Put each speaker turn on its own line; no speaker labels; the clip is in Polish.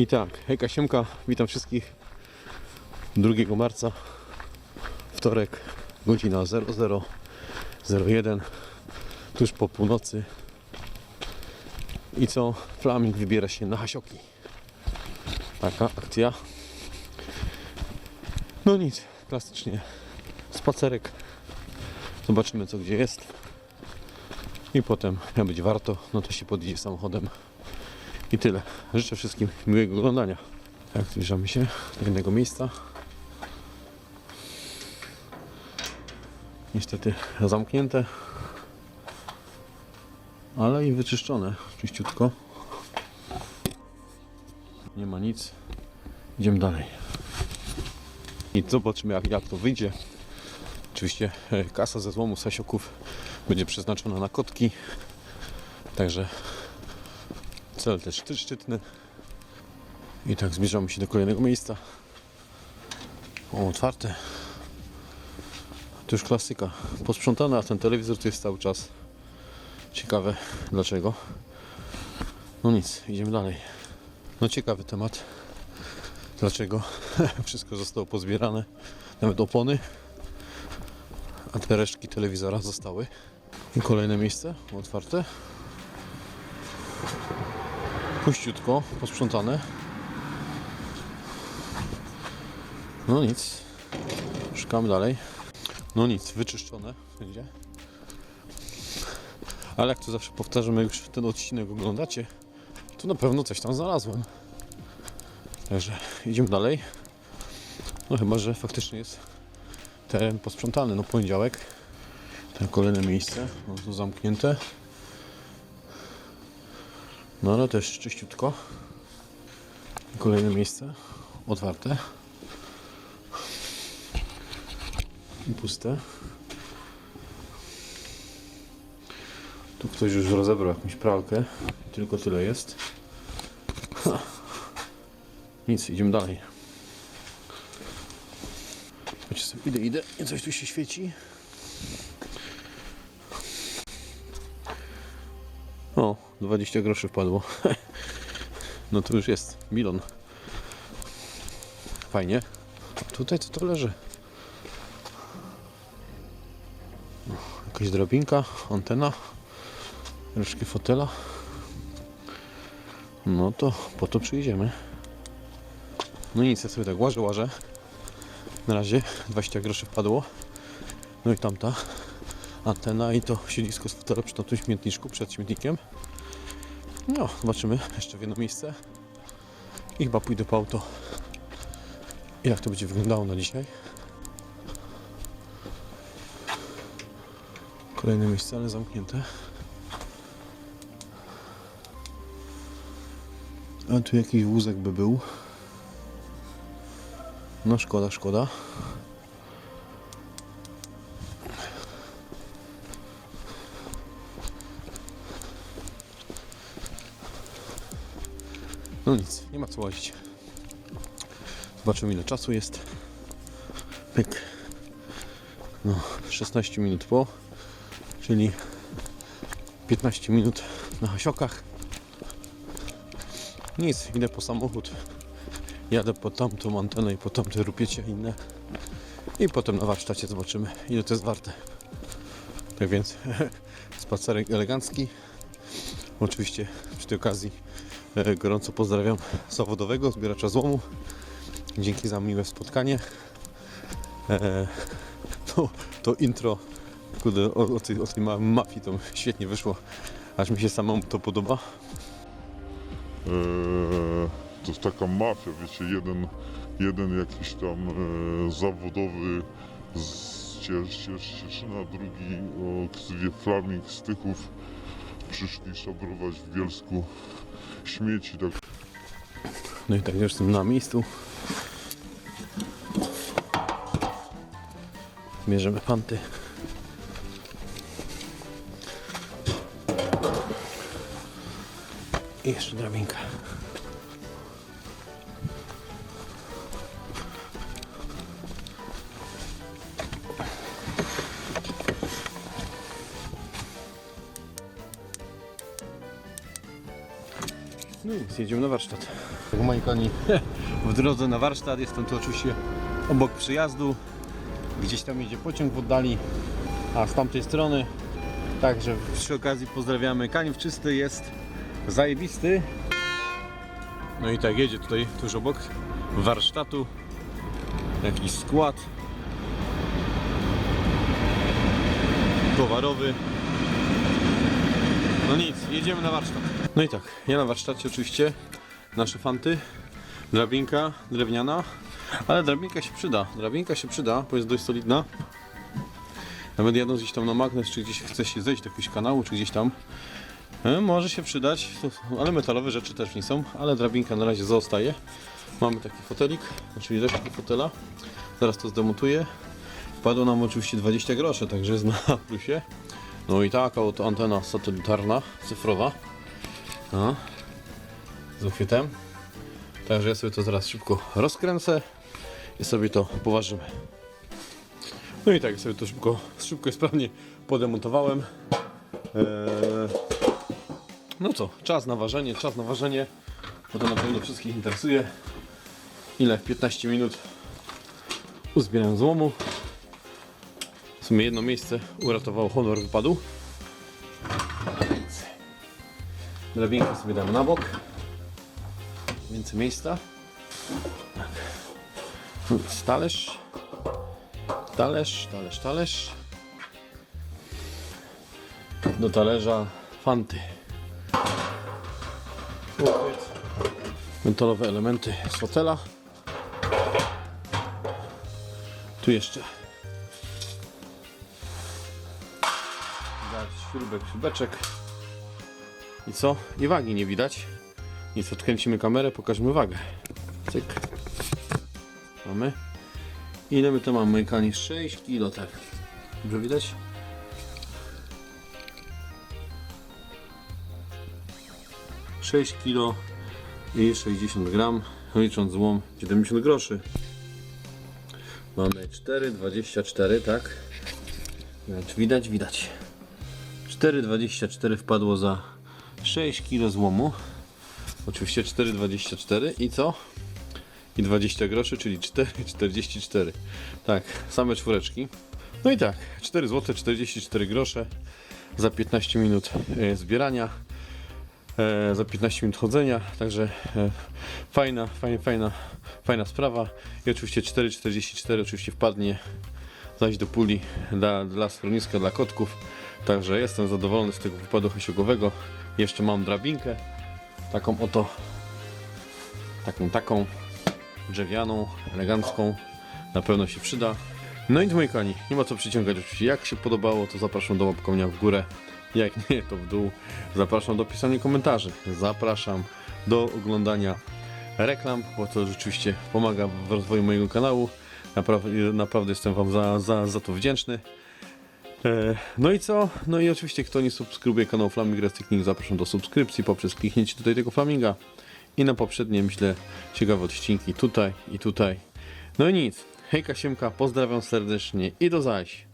I tak, hejka Siemka, witam wszystkich 2 marca, wtorek, godzina 00.01, tuż po północy. I co? Flaming wybiera się na Hasioki. Taka akcja. No nic, klasycznie spacerek. Zobaczymy co gdzie jest. I potem, jak będzie warto, no to się podjedzie samochodem. I tyle. Życzę wszystkim miłego oglądania. Tak, zbliżamy się do jednego miejsca. Niestety zamknięte, ale i wyczyszczone czyściutko. Nie ma nic. Idziemy dalej. I zobaczymy jak, jak to wyjdzie. Oczywiście e, kasa ze złomu Sasioków będzie przeznaczona na kotki. Także Cel też szczytny. I tak zbliżamy się do kolejnego miejsca. O, otwarte. To już klasyka. Posprzątane, a ten telewizor tu jest cały czas. Ciekawe dlaczego. No nic, idziemy dalej. No ciekawy temat. Dlaczego wszystko zostało pozbierane. Nawet opony. A te resztki telewizora zostały. I kolejne miejsce otwarte. Puściutko, posprzątane. No nic. Szukamy dalej. No nic, wyczyszczone wszędzie. Ale jak to zawsze powtarzam, jak już ten odcinek oglądacie, to na pewno coś tam znalazłem. Także idziemy dalej. No chyba, że faktycznie jest teren posprzątany. No poniedziałek. Ten kolejne miejsce. No tu zamknięte. No ale też czyściutko. Kolejne miejsce otwarte. I puste. Tu ktoś już rozebrał jakąś pralkę. Tylko tyle jest. Ha. Nic, idziemy dalej. Słuchajcie sobie, idę, idę. I coś tu się świeci. O, 20 groszy wpadło. No to już jest milon. Fajnie. A tutaj co to leży? Jakaś drabinka, antena, resztki fotela. No to po to przyjdziemy. No nic, ja sobie tak łażę, łażę. Na razie 20 groszy wpadło. No i tamta antena i to siedzisko z fotela przy tamtym śmietniczku, przed śmietnikiem. No, zobaczymy jeszcze w jedno miejsce. I chyba pójdę po auto. I jak to będzie wyglądało na dzisiaj. Kolejne miejsce, ale zamknięte. A tu jakiś wózek by był. No szkoda, szkoda. No nic, nie ma co łazić. Zobaczymy ile czasu jest. Pyk. No, 16 minut po, czyli 15 minut na hasiokach. Nic, idę po samochód. Jadę po tamtą antenę i po tamte rupiecie inne. I potem na warsztacie zobaczymy ile to jest warte. Tak więc spacerek elegancki. Oczywiście przy tej okazji Gorąco pozdrawiam zawodowego zbieracza złomu. Dzięki za miłe spotkanie. E, To, intro kurde, o, o, tej, o tej mafii to świetnie wyszło. Aż mi się samemu to podoba.
Eee, to jest taka mafia, wiecie, jeden, jeden jakiś tam e, zawodowy z Ciesz, Ciesz, Cieszyna, drugi o ksywie Flaming z Tychów przyszli szabrować w Bielsku śmieci, tak
No i tak już jestem na miejscu. Bierzemy panty. I jeszcze drabinka. No i jedziemy na warsztat. Moi koni, w drodze na warsztat, jestem tu oczywiście obok przyjazdu. Gdzieś tam jedzie pociąg w oddali, a z tamtej strony. Także przy okazji pozdrawiamy. Kaniów czysty jest zajebisty. No i tak jedzie tutaj tuż obok warsztatu. Jakiś skład towarowy. No nic, jedziemy na warsztat. No i tak, ja na warsztacie oczywiście nasze fanty, drabinka drewniana, ale drabinka się przyda, drabinka się przyda, bo jest dość solidna. Nawet jadąc gdzieś tam na magnes, czy gdzieś chce się zejść do jakiegoś kanału, czy gdzieś tam, e, może się przydać, ale metalowe rzeczy też nie są, ale drabinka na razie zostaje. Mamy taki fotelik, czyli resztki fotela, zaraz to zdemontuję. Wpadło nam oczywiście 20 groszy, także jest na plusie. No i taka oto antena satelitarna, cyfrowa. No. Z uchwytem. Także ja sobie to zaraz szybko rozkręcę i sobie to poważymy. No i tak sobie to szybko, szybko i sprawnie podemontowałem. Eee, no co, czas na ważenie, czas na ważenie, bo to na pewno wszystkich interesuje. Ile? 15 minut uzbieram złomu. Sumie jedno miejsce uratowało honor wypadu. Więc Drabinkę sobie dam na bok. Więcej miejsca. Tak. Talerz. Talerz, talerz, talerz. Do talerza fanty. Metalowe elementy z fotela. Tu jeszcze śrubek, śrubeczek. I co? I wagi nie widać. Nic, odkręcimy kamerę, pokażmy wagę. Cyk. Mamy. Ile my to mamy, kochani? 6 kg, tak. Dobrze widać? Sześć kilo i 60 gram, licząc złom 70 groszy. Mamy 4,24, tak? Widać, widać, widać. 4,24 wpadło za 6 kg złomu. Oczywiście 4,24 i co? I 20 groszy, czyli 4,44. Tak, same czwóreczki. No i tak, 4 zł 44 grosze za 15 minut e, zbierania, e, za 15 minut chodzenia, także e, fajna, fajna, fajna, fajna sprawa. I oczywiście 4,44 oczywiście wpadnie do puli dla, dla schroniska, dla kotków. Także jestem zadowolony z tego wypadu hasiogowego. Jeszcze mam drabinkę. Taką oto. Taką, taką. Drzewianą, elegancką. Na pewno się przyda. No i moi kochani, nie ma co przyciągać. Jak się podobało, to zapraszam do łapkowania w górę. Jak nie, to w dół. Zapraszam do pisania komentarzy. Zapraszam do oglądania reklam, bo to rzeczywiście pomaga w rozwoju mojego kanału. Naprawdę, naprawdę jestem Wam za, za, za to wdzięczny. E, No i co? No i oczywiście, kto nie subskrybuje kanału Flaming Restricting, zapraszam do subskrypcji poprzez kliknięcie tutaj tego Flaminga i na poprzednie, myślę, ciekawe odcinki tutaj i tutaj. No i nic. Hejka Siemka, pozdrawiam serdecznie i do zaś.